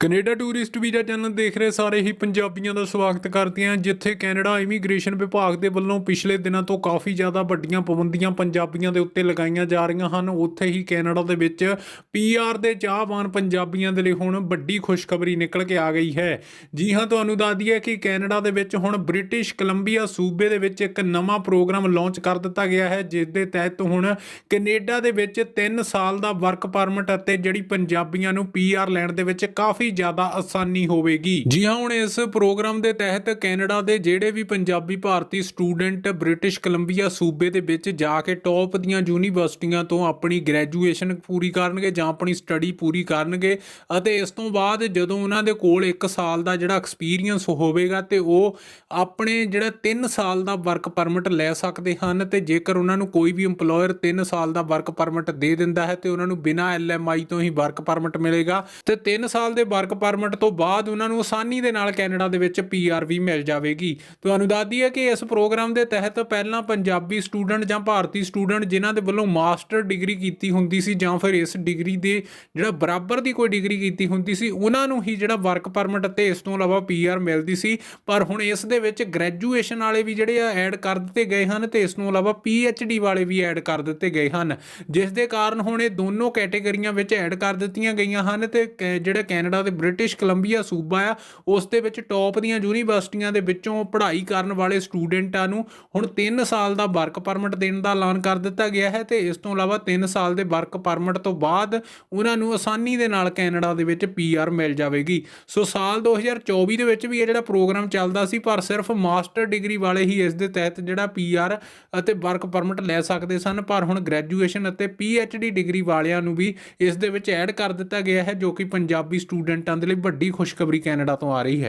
Canada tourist visa channel ਦੇਖ ਰਹੇ ਸਾਰੇ ਹੀ ਪੰਜਾਬੀਆਂ ਦਾ ਸਵਾਗਤ ਕਰਦੇ ਹਾਂ, ਜਿੱਥੇ ਕੈਨੇਡਾ ਇਮੀਗ੍ਰੇਸ਼ਨ ਵਿਭਾਗ ਦੇ ਵੱਲੋਂ ਪਿਛਲੇ ਦਿਨਾਂ ਤੋਂ ਕਾਫੀ ਜ਼ਿਆਦਾ ਵੱਡੀਆਂ ਪਾਬੰਦੀਆਂ ਪੰਜਾਬੀਆਂ ਦੇ ਉੱਤੇ ਲਗਾਈਆਂ ਜਾ ਰਹੀਆਂ ਹਨ। ਉੱਥੇ ਹੀ ਕੈਨੇਡਾ ਦੇ ਵਿੱਚ ਪੀਆਰ ਦੇ ਚਾਹਵਾਨ ਪੰਜਾਬੀਆਂ ਦੇ ਲਈ ਹੁਣ ਵੱਡੀ ਖੁਸ਼ਖਬਰੀ ਨਿਕਲ ਕੇ ਆ ਗਈ ਹੈ। ਜੀ ਹਾਂ, ਤੁਹਾਨੂੰ ਦੱਸ ਦਈਏ ਕਿ ਕੈਨੇਡਾ ਦੇ ਵਿੱਚ ਹੁਣ ਬ੍ਰਿਟਿਸ਼ ਕੋਲੰਬੀਆ ਸੂਬੇ ਦੇ ਵਿੱਚ ਇੱਕ ਨਵਾਂ ਪ੍ਰੋਗਰਾਮ ਲਾਂਚ ਕਰ ਦਿੱਤਾ ਗਿਆ ਹੈ ਜਿਸ ਦੇ ਤਹਿਤ ਹੁਣ ਕੈਨੇਡਾ ਦੇ ਵਿੱਚ 3 ਸਾਲ ਦਾ ਵਰਕ ਪਰਮਿਟ ਅਤੇ ਜਿਹੜੀ ਪੰਜਾਬੀਆਂ ਨੂੰ ਪੀਆਰ ਲੈਣ ਦੇ ਵਿੱਚ ਕਾਫੀ ਜ਼ਿਆਦਾ ਆਸਾਨੀ ਹੋਵੇਗੀ। ਜੀ ਹਾਂ, ਹੁਣ ਇਸ ਪ੍ਰੋਗਰਾਮ ਦੇ ਤਹਿਤ ਕੈਨੇਡਾ ਦੇ ਜਿਹੜੇ ਵੀ ਪੰਜਾਬੀ ਭਾਰਤੀ ਸਟੂਡੈਂਟ ਬ੍ਰਿਟਿਸ਼ ਕੋਲੰਬੀਆ ਸੂਬੇ ਦੇ ਵਿੱਚ ਜਾ ਕੇ ਟੌਪ ਦੀਆਂ ਯੂਨੀਵਰਸਿਟੀਆਂ ਤੋਂ ਆਪਣੀ ਗ੍ਰੈਜੂਏਸ਼ਨ ਪੂਰੀ ਕਰਨਗੇ ਜਾਂ ਆਪਣੀ ਸਟੱਡੀ ਪੂਰੀ ਕਰਨਗੇ ਅਤੇ ਇਸ ਤੋਂ ਬਾਅਦ ਜਦੋਂ ਉਹਨਾਂ ਦੇ ਕੋਲ 1 ਸਾਲ ਦਾ ਜਿਹੜਾ ਐਕਸਪੀਰੀਅੰਸ ਹੋਵੇਗਾ ਤੇ ਉਹ ਆਪਣੇ ਜਿਹੜਾ 3 ਸਾਲ ਦਾ ਵਰਕ ਪਰਮਿਟ ਲੈ ਸਕਦੇ ਹਨ ਤੇ ਜੇਕਰ ਉਹਨਾਂ ਨੂੰ ਕੋਈ ਵੀ EMPLOYER 3 ਸਾਲ ਦਾ ਵਰਕ ਪਰਮਿਟ ਦੇ ਦਿੰਦਾ ਹੈ ਤੇ ਉਹਨਾਂ ਨੂੰ ਬਿਨਾਂ LMI ਤੋਂ ਹੀ ਵਰਕ ਪਰਮਿਟ ਮਿਲੇਗਾ ਤੇ 3 ਸਾਲ ਦੇ ਵਰਕ ਪਰਮਿਟ ਤੋਂ ਬਾਅਦ ਉਹਨਾਂ ਨੂੰ ਆਸਾਨੀ ਦੇ ਨਾਲ ਕੈਨੇਡਾ ਦੇ ਵਿੱਚ PR ਵੀ ਮਿਲ ਜਾਵੇਗੀ। ਤੁਹਾਨੂੰ ਦੱਸ ਦਈਏ ਕਿ ਇਸ ਪ੍ਰੋਗਰਾਮ ਦੇ ਤਹਿਤ ਪਹਿਲਾਂ ਪੰਜਾਬੀ ਸਟੂਡੈਂਟ ਜਾਂ ਭਾਰਤੀ ਸਟੂਡੈਂਟ ਜਿਨ੍ਹਾਂ ਦੇ ਵੱਲੋਂ ਮਾਸਟਰ ਡਿਗਰੀ ਕੀਤੀ ਹੁੰਦੀ ਸੀ ਜਾਂ ਫਿਰ ਇਸ ਡਿਗਰੀ ਦੇ ਜਿਹੜਾ ਬਰਾਬਰ ਦੀ ਕੋਈ ਡਿਗਰੀ ਕੀਤੀ ਹੁੰਦੀ ਸੀ, ਉਹਨਾਂ ਨੂੰ ਹੀ ਜਿਹੜਾ ਵਰਕ ਪਰਮਿਟ ਅਤੇ ਇਸ ਤੋਂ ਇਲਾਵਾ PR ਮਿਲਦੀ ਸੀ। ਪਰ ਹੁਣ ਇਸ ਦੇ ਵਿੱਚ ਗ੍ਰੈਜੂਏਸ਼ਨ ਵਾਲੇ ਵੀ ਜਿਹੜੇ ਆ ਐਡ ਕਰ ਦਿੱਤੇ ਗਏ ਹਨ ਤੇ ਇਸ ਤੋਂ ਇਲਾਵਾ PhD ਵਾਲੇ ਵੀ ਐਡ ਕਰ ਦਿੱਤੇ ਗਏ ਹਨ। ਜਿਸ ਦੇ ਕਾਰਨ ਹੁਣ ਇਹ ਦੋਨੋਂ ਕੈਟਾਗਰੀਆਂ ਵਿੱਚ ਐਡ ਕਰ ਦਿੱਤੀਆਂ ਗਈਆਂ ਹਨ ਤੇ ਕੈ- ਜਿਹੜਾ ਕੈਨੇਡਾ ਦੇ ਤੇ ਬ੍ਰਿਟਿਸ਼ ਕੋਲੰਬੀਆ ਸੂਬਾ ਆ, ਉਸ ਦੇ ਵਿੱਚ ਟੌਪ ਦੀਆਂ ਯੂਨੀਵਰਸਿਟੀਆਂ ਦੇ ਵਿੱਚੋਂ ਪੜ੍ਹਾਈ ਕਰਨ ਵਾਲੇ ਸਟੂਡੈਂਟਾਂ ਨੂੰ ਹੁਣ 3 ਸਾਲ ਦਾ ਵਰਕ ਪਰਮਿਟ ਦੇਣ ਦਾ ਐਲਾਨ ਕਰ ਦਿੱਤਾ ਗਿਆ ਹੈ ਤੇ ਇਸ ਤੋਂ ਇਲਾਵਾ 3 ਸਾਲ ਦੇ ਵਰਕ ਪਰਮਿਟ ਤੋਂ ਬਾਅਦ ਉਹਨਾਂ ਨੂੰ ਆਸਾਨੀ ਦੇ ਨਾਲ ਕੈਨੇਡਾ ਦੇ ਵਿੱਚ ਪੀਆਰ ਮਿਲ ਜਾਵੇਗੀ। ਸੋ ਸਾਲ 2024 ਦੇ ਵਿੱਚ ਵੀ ਇਹ ਜਿਹੜਾ ਪ੍ਰੋਗਰਾਮ ਚੱਲਦਾ ਸੀ, ਪਰ ਸਿਰਫ ਮਾਸਟਰ ਡਿਗਰੀ ਵਾਲੇ ਹੀ ਇਸ ਦੇ ਤਹਿਤ ਜਿਹੜਾ ਪੀਆਰ ਅਤੇ ਵਰਕ ਪਰਮਿਟ ਲੈ ਸਕਦੇ ਸਨ, ਪਰ ਹੁਣ ਗ੍ਰੈਜੂਏਸ਼ਨ ਅਤੇ ਪੀਐਚਡੀ ਡਿਗਰੀ ਵਾਲਿਆਂ ਨੂੰ ਵੀ ਇਸ ਦੇ ਵਿੱਚ ਐਡ ਕਰ ਦਿੱਤਾ ਗਿਆ ਹੈ, ਜੋ ਕਿ ਪੰਜਾਬੀ ਸਟੂਡੈਂਟ ਸਟੂਡੈਂਟਾਂ ਦੇ ਲਈ ਵੱਡੀ ਖੁਸ਼ਖਬਰੀ ਕੈਨੇਡਾ ਤੋਂ ਆ ਰਹੀ ਹੈ।